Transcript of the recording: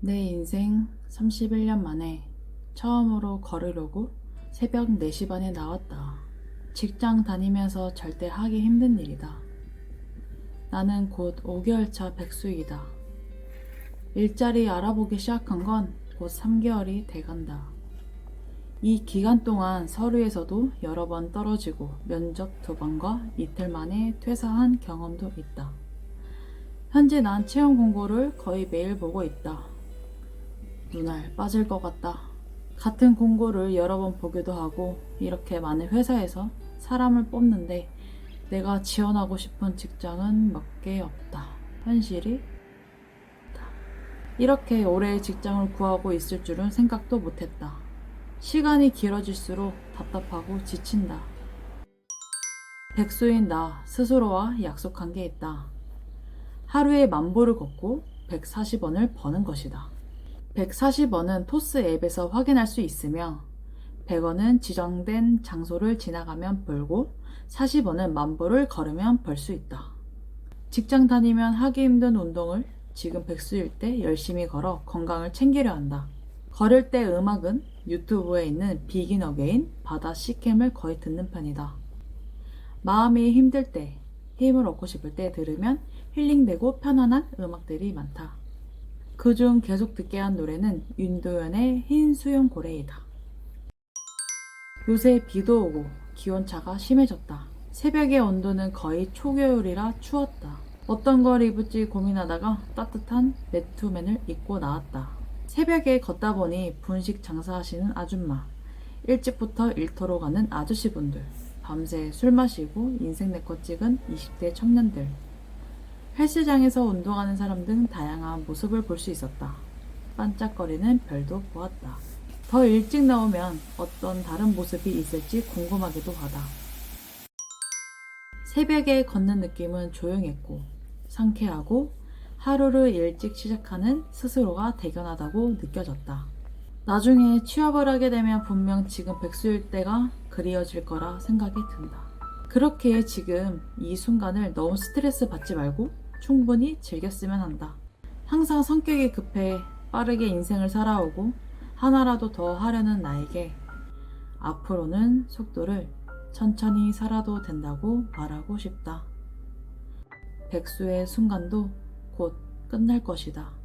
내 인생 31년 만에 처음으로 걸으려고 새벽 4시 반에 나왔다. 직장 다니면서 절대 하기 힘든 일이다. 나는 곧 5개월 차 백수이다. 일자리 알아보기 시작한 건 곧 3개월이 돼간다. 이 기간 동안 서류에서도 여러 번 떨어지고 면접 두 번과 이틀 만에 퇴사한 경험도 있다. 현재 난 채용 공고를 거의 매일 보고 있다. 눈알 빠질 것 같다. 같은 공고를 여러 번 보기도 하고 이렇게 많은 회사에서 사람을 뽑는데 내가 지원하고 싶은 직장은 몇 개 없다. 현실이. 이렇게 오래 직장을 구하고 있을 줄은 생각도 못했다. 시간이 길어질수록 답답하고 지친다. 백수인 나 스스로와 약속한 게 있다. 하루에 만보를 걷고 140원을 버는 것이다. 140원은 토스 앱에서 확인할 수 있으며 100원은 지정된 장소를 지나가면 벌고 40원은 만보를 걸으면 벌 수 있다. 직장 다니면 하기 힘든 운동을 지금 백수일 때 열심히 걸어 건강을 챙기려 한다. 걸을 때 음악은 유튜브에 있는 비긴 어게인 바다 시캠을 거의 듣는 편이다. 마음이 힘들 때, 힘을 얻고 싶을 때 들으면 힐링되고 편안한 음악들이 많다. 그중 계속 듣게 한 노래는 윤도현의 흰 수염 고래이다. 요새 비도 오고 기온차가 심해졌다. 새벽의 온도는 거의 초겨울이라 추웠다. 어떤 걸 입을지 고민하다가 따뜻한 매투맨을 입고 나왔다. 새벽에 걷다 보니 분식 장사하시는 아줌마, 일찍부터 일터로 가는 아저씨분들, 밤새 술 마시고 인생 내컷 찍은 20대 청년들, 헬스장에서 운동하는 사람 등 다양한 모습을 볼 수 있었다. 반짝거리는 별도 보았다. 더 일찍 나오면 어떤 다른 모습이 있을지 궁금하기도 하다. 새벽에 걷는 느낌은 조용했고 상쾌하고 하루를 일찍 시작하는 스스로가 대견하다고 느껴졌다. 나중에 취업을 하게 되면 분명 지금 백수일 때가 그리워질 거라 생각이 든다. 그렇게 지금 이 순간을 너무 스트레스 받지 말고 충분히 즐겼으면 한다. 항상 성격이 급해 빠르게 인생을 살아오고 하나라도 더 하려는 나에게 앞으로는 속도를 천천히 살아도 된다고 말하고 싶다. 백수의 순간도 곧 끝날 것이다.